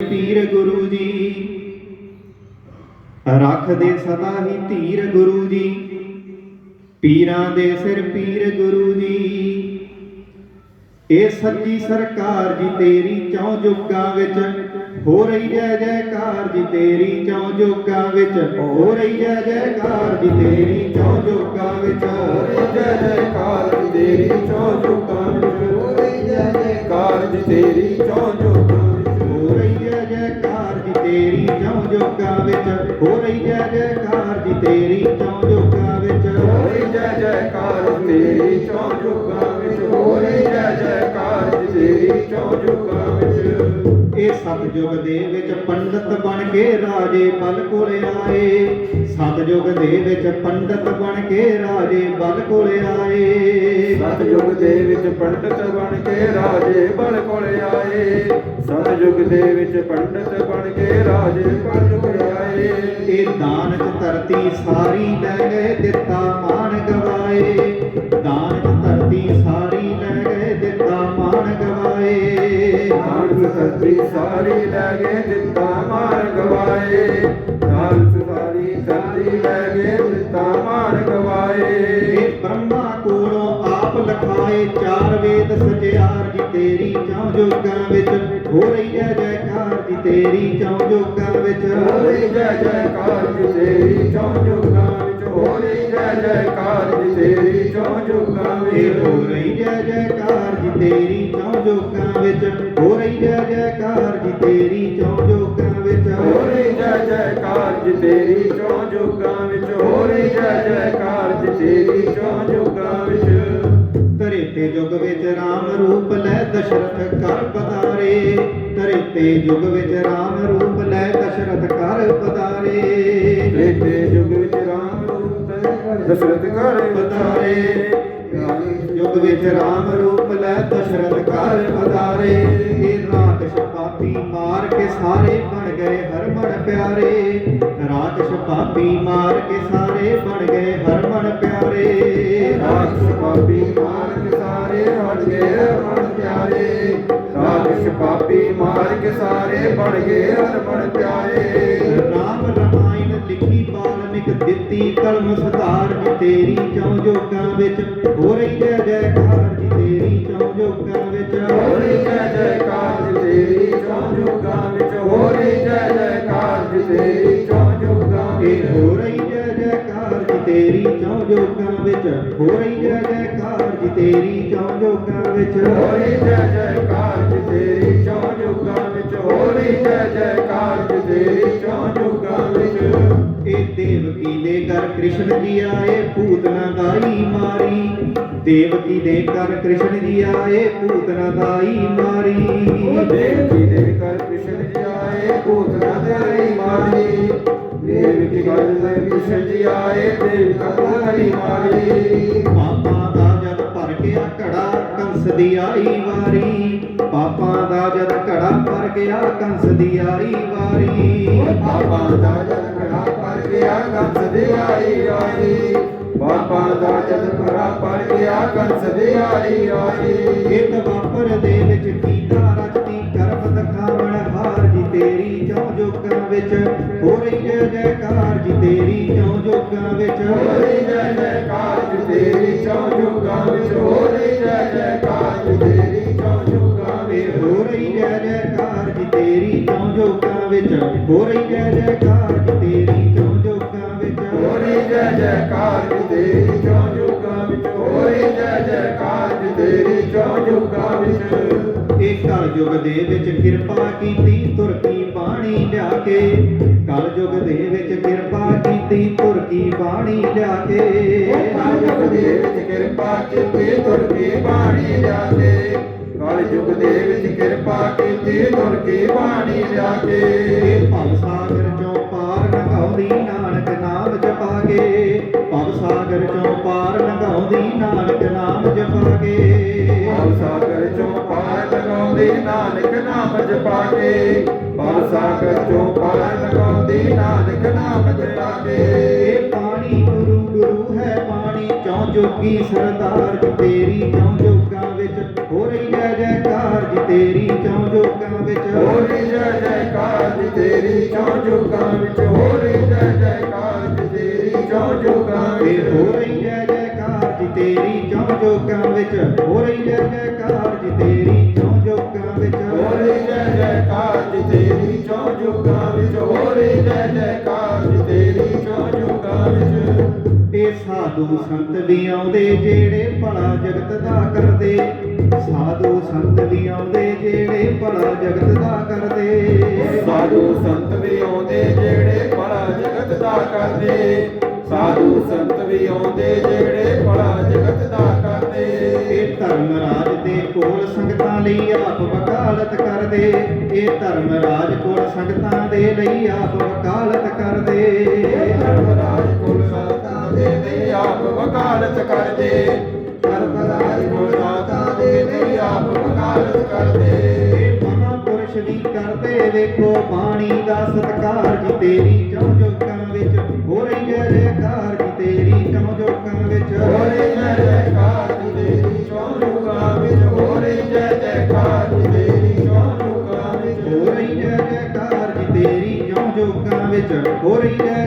ਪੀਰ ਗੁਰੂ ਜੀ। ਰੱਖਦੇ ਸਦਾ ਹੀ ਧੀਰ ਗੁਰੂ ਜੀ। ਪੀਰਾਂ ਦੇ ਸਿਰ ਪੀਰ ਗੁਰੂ ਜੀ। ਇਹ ਸੱਚੀ ਸਰਕਾਰ ਜੀ ਤੇਰੀ ਚੌ ਜੁਗਾਂ ਵਿੱਚ ਹੋ ਰਹੀ ਜੈ ਜੈਕਾਰ ਜੀ ਤੇਰੀ ਚੌ ਜੁਗਾਂ ਵਿੱਚ ਹੋ ਰਹੀ ਜੈ ਜੈਕਾਰ ਜੀ ਤੇਰੀ ਚੌ ਜੁਗਾਂ ਵਿੱਚ ਹੋ ਰਹੀ ਜੈ ਜੈਕਾਰ ਜੀ ਤੇਰੀ ਚੌ ਜੁਗਾਂ ਜੁਗਾਂ ਵਿੱਚ। ਇਹ ਸਤਜੁਗ ਦੇ ਵਿੱਚ ਪੰਡਤ ਬਣ ਕੇ ਰਾਜੇ ਬਲ ਕੋਲ ਆਏ। ਸਤਜੁਗ ਦੇ ਵਿੱਚ ਪੰਡਤ ਬਣ ਕੇ ਰਾਜੇ ਬਲ ਕੋਲ ਆਏ। ਸਤਜੁਗ ਦੇ ਵਿੱਚ ਪੰਡਤ ਬਣ ਕੇ ਰਾਜੇ ਬਲ ਕੋਲ ਆਏ। ਸਤਜੁਗ ਦੇ ਵਿੱਚ ਪੰਡਤ ਬਣ ਕੇ ਰਾਜੇ ਬਲ ਕੋਲ ਆਏ। ਇਹ ਦਾਨ ਧਰਤੀ ਸਾਰੀ ਲੈ ਗਏ ਦਿੱਤਾ ਸੱਚੀ ਸਾਰੀ ਲੈ ਗਏ ਦਿੱਤਾ ਮਾਰ ਗਵਾਏ ਨਾਨਕ ਸਾਰੀ ਸੱਚੀ ਲੈ ਗਏ ਦਿੱਤਾ ਮਾਰ ਗਵਾਏ ਬ੍ਰਹਮਾ ਕੋਲੋਂ ਆਪ ਲਖਾਏ ਚਾਰ ਵੇਦ ਸਚਿਆਰ ਜੀ ਤੇਰੀ ਚੌ ਜੋਗਾਂ ਵਿੱਚ। ਹੋ ਰਹੀ ਜੈ ਜੈਕਾਰ ਜੀ ਤੇਰੀ ਚੌ ਜੋਗਾਂ ਵਿੱਚ। ਹੋ ਰਹੀ ਜੈ ਜੈਕਾਰ ਜੀ ਤੇਰੀ ਚੌ ਜੁਗਾਂ ਵਿੱਚ। ਹੋ ਰਹੀ ਜੈ ਜੈਕਾਰ ਜੀ ਤੇਰੀ ਚੌ ਜੁਗਾਂ ਵਿੱਚ। ਹੋ ਰਹੀ ਜੈ ਜੈਕਾਰ ਜੀ ਤੇਰੀ ਚੌ ਜੋਗਾਂ ਵਿੱਚ। ਹੋ ਜੈਕਾਰ ਜੀ ਤੇਰੀ ਚੌ ਜੋਗਾਂ ਵਿੱਚ ਹੋ ਰਹੀ ਜੈ ਜੈਕਾਰ ਜੀ ਤੇਰੀ ਚੌ ਜੁਗਾਂ ਵਿੱਚ ਹੋ ਜੈ ਜੈਕਾਰ ਜੀ ਤੇਰੀ ਚੌ ਜੁਗਾਂ ਵਿੱਚ। ਧਰੇਤੇ ਯੁਗ ਵਿੱਚ RAM ਰੂਪ ਲੈ ਦਸ਼ਰਥ ਕਰ ਪਤਾਰੇ ਧਰੇਤੇ ਯੁਗ ਵਿੱਚ RAM ਰੂਪ ਲੈ ਦਸ਼ਰਥ ਕਰ ਪਤਾਰੇ ਤੇਤੇ ਯੁਗ ਵਿੱਚ ਰਾਮ ਰੂਪ ਲੈ ਦਸ਼ਰਥ ਕਰ ਬਤਾਰੇ ਯੁਗ ਵਿੱਚ ਰਾਮ ਰੂਪ ਲੈ ਦਸ਼ਰਥ ਕਰ ਪਤਾਰੇ ਇਹ ਰਾਕਸ਼ ਮਾਰ ਕੇ ਸਾਰੇ ਬਣ ਗਏ ਹਰਮਨ ਪਿਆਰੇ। ਰਾਜ ਪਾਪੀ ਮਾਰ ਕੇ ਸਾਰੇ ਬਣ ਗਏ ਹਰਮਨ ਪਿਆਰੇ। ਰਾਜ ਪਾਪੀ ਮਾਰ ਕੇ ਸਾਰੇ ਬਣ ਗਏ ਹਰਮਨ ਪਿਆਰੇ। ਰਾਜ ਪਾਪੀ ਮਾਰ ਕੇ ਸਾਰੇ ਬਣ ਗਏ ਹਰਮਨ ਪਿਆਰੇ। ਰਾਮ ਰਮਾਇਣ ਲਿਖੀ ਬਾਲਮਿਕ ਦਿੱਤੀ ਕਲਮ ਸੁਧਾਰ ਜੀ ਤੇਰੀ ਚੌ ਜੋਗਾਂ ਵਿੱਚ। ਹੋ ਰਹੀ ਜੈ ਜੈਕਾਰ ਜੀ ਤੇਰੀ ਚੌ ਜੋਗਾਂ ਵਿੱਚ ਹੋ ਰਹੀ ਜੈ ਜੈਕਾਰ ਜੀ ਤੇਰੀ ਚੌ ਜੋਗਾਂ ਵਿੱਚ। ਹੋ ਰਹੀ ਜੈ ਜੈਕਾਰ ਜੀ ਤੇਰੀ ਚੌ ਜੁਗਾਂ ਵਿੱਚ। ਹੋ ਰਹੀ ਜੈ ਜੈਕਾਰ ਜੀ ਤੇਰੀ ਚੌ ਜੁਗਾਂ ਵਿੱਚ। ਇਹ ਦੇਵਕੀ ਦੇ ਘਰ ਕ੍ਰਿਸ਼ਨ ਜੀ ਆਏ ਭੂਤਨਾ ਦਾਈ ਮਾਰੀ। ਦੇਵਕੀ ਦੇ ਘਰ ਕ੍ਰਿਸ਼ਨ ਜੀ ਆਏ ਭੂਤਨਾ ਦਾਈ ਮਾਰੀ। ਦੇਵਕੀ ਦੇ ਕਰ ਕ੍ਰਿਸ਼ਨ ਜੀ ਆਏ ਭੂਤਨਾ ਦੇ ਮਾਰੀ। ਦੇਵਕੀ ਗੱਲ ਦੇ ਕ੍ਰਿਸ਼ਨ ਜੀ ਆਏ ਦੇਵਕਾ ਕਰੀ ਮਾਰੀ, ਪਾਪਾਂ ਦਾ ਜਦ ਭਰ ਗਿਆ ਘੜਾ, ਕੰਸ ਦੀ ਆਈ ਵਾਰੀ। ਪਾਪਾਂ ਦਾ ਜਦ ਘੜਾ ਭਰ ਗਿਆ, ਕੰਸ ਦੀ ਆਈ ਵਾਰੀ। ਬਾਬਾ ਦਾ ਜਦ ਘੜਾ ਭਰ ਗਿਆ, ਕੰਸ ਦੇ ਆਈ ਆਈ ਬਾਬਾ ਦਾ ਜਦ ਖੜਾ ਭਰ ਗਿਆ, ਕੰਸ ਦੇ ਆਈ ਆਈ ਇਤ ਵਾਪਰ ਵਿੱਚ ਹੋ ਰਹੀ ਜੈ ਜੈਕਾਰ ਤੇਰੀ ਚੌ ਜੁਗਾਂ ਵਿੱਚ ਹੋ ਰਹੀ ਜੈ ਜੈਕਾਰ ਤੇਰੀ ਚੌ ਜੋਗਾਂ ਵਿੱਚ। ਹੋ ਰਹੀ ਜੈ ਜੈਕਾਰ ਤੇਰੀ ਚੌ ਜੋਗਾਂ ਵਿੱਚ। ਇਹ ਕਲ ਯੁਗ ਦੇ ਵਿੱਚ ਕਿਰਪਾ ਕੀਤੀ ਤੁਰਕੀ ਬਾਣੀ ਲਿਆ ਕੇ। ਕਲ ਯੁਗ ਦੇ ਵਿੱਚ ਤੁਰਕੀ ਬਾਣੀ ਲਿਆ ਕੇ। ਕਲਯੁਗ ਦੇ ਵਿੱਚ ਕਿਰਪਾ ਕੀਤੀ ਤੁਰ ਕੇ ਬਾਣੀ ਲਿਆ ਕੇ। ਕਲਯੁਗ ਦੇ ਵਿੱਚ ਕਿਰਪਾ ਕੀਤੀ ਤੁਰ ਕੇ ਬਾਣੀ ਲਿਆ ਕੇ। ਭਵ ਸਾਗਰ ਚੋਂ ਪਾਰ ਲੰਘਾਉਂਦੀ ਨਾਨਕ ਨਾਮ ਜਪਾ ਕੇ। ਭਵ ਸਾਗਰ ਚੋਂ ਪਾਰ ਲੰਘਾਉਂਦੀ ਨਾਨਕ ਨਾਮ ਜਪਾ ਕੇ। ਭਵ ਸਾਗਰ ਚੋਂ ਪਾਰ ਲਗਾਉਂਦੀ ਨਾਨਕ ਨਾਮ ਜਪਾ ਕੇ। ਭਵ ਸਾਗਰ ਚੋਂ ਪਾਰ ਲਗਾਉਂਦੀ ਨਾਨਕ ਨਾਮ ਜਪਾ ਜੋਗੀ ਸਰਦਾਰ ਜੀ ਤੇਰੀ ਚੌ ਜੋਗਾਂ ਵਿੱਚ ਹੋ ਰਹੀ ਜੈ ਜੈਕਾਰ ਜੀ ਤੇਰੀ ਚੌਂ ਜੋਗਾਂ ਵਿੱਚ ਹੋ ਰਹੀ ਜੈ ਜੈਕਾਰ ਜੀ ਤੇਰੀ ਚੌਂ ਜੁਗਾਂ ਵਿੱਚ ਹੋ ਰਹੀ ਜੈ ਜੈਕਾਰ ਜੀ ਤੇਰੀ ਚੌਂ ਜੁਗਾਂ ਵਿੱਚ ਹੋ ਰਹੀ ਜੈ ਜੈਕਾਰ ਜੀ ਤੇਰੀ ਚੌਂ ਜੋਗਾਂ ਵਿੱਚ ਹੋ ਰਹੀ ਜੈ ਜੈਕਾਰ ਜੀ ਤੇਰੀ ਚੌਂ ਜੋਗਾਂ ਵਿੱਚ ਹੋ ਰਹੀ ਜੈ ਜੈਕਾਰ ਜੀ ਤੇਰੀ ਚੌਂ ਜੁਗਾਂ ਵਿੱਚ ਹੋ ਰਹੀ ਜੈ ਜੈਕਾਰ ਇਹ ਸਾਧੂ ਸੰਤ ਵੀ ਆਉਂਦੇ ਜਿਹੜੇ ਭਲਾ ਜਗਤ ਦਾ ਕਰਦੇ। ਸਾਧੂ ਸੰਤ ਵੀ ਆਉਂਦੇ ਜਿਹੜੇ ਭਲਾ ਜਗਤ ਦਾ ਕਰਦੇ। ਸਾਧੂ ਸੰਤ ਵੀ ਆਉਂਦੇ ਜਿਹੜੇ ਭਲਾ ਜਗਤ ਦਾ ਕਰਦੇ। ਸਾਧੂ ਸੰਤ ਵੀ ਆਉਂਦੇ ਜਿਹੜੇ ਭਲਾ ਜਗਤ ਦਾ ਕਰਦੇ। ਇਹ ਧਰਮ ਰਾਜ ਦੇ ਕੋਲ ਸੰਗਤਾਂ ਲਈ ਆਪ ਵਕਾਲਤ ਕਰਦੇ। ਇਹ ਧਰਮ ਰਾਜ ਕੋਲ ਸੰਗਤਾਂ ਦੇ ਲਈ ਆਪ ਵਕਾਲਤ ਕਰਦੇ। ਧਰਮਰਾਜ ਕੁਲ ਸਾਤਾ ਦੇ ਦੇ ਆਪ ਵਕਾਲਤ ਦੇ ਦੇ ਆਪ ਵਕਾਲਤ ਕਰਦੇ। ਇਹ ਮਹਾਂਪੁਰਸ਼ ਵੀ ਕਰਦੇ ਵੇਖੋ ਬਾਣੀ ਦਾ ਸਤਕਾਰ ਜੀ ਤੇਰੀ ਚੌਂ ਜੋਗਾਂ ਵਿੱਚ। ਹੋ ਰਹੀ ਜੈ ਜੈਕਾਰ ਜੀ ਤੇਰੀ ਚੌਂ ਜੋਗਾਂ ਵਿੱਚ। ਹੋ ਰਹੀ ਜੈ ਜੈਕਾਰ ਜੀ ਤੇਰੀ ਚੌਂ ਜੁਗਾਂ ਵਿੱਚ। ਹੋ ਰਹੀ ਜੈ ਜੈਕਾਰ ਜੀ ਤੇਰੀ ਚੌਂ ਜੁਗਾਂ ਵਿੱਚ। ਹੋ ਰਹੀ ਜੈ ਜੈਕਾਰ ਜੀ ਤੇਰੀ ਚੌਂ ਜੋਗਾਂ ਵਿੱਚ। ਹੋ ਰਹੀ ਜੈ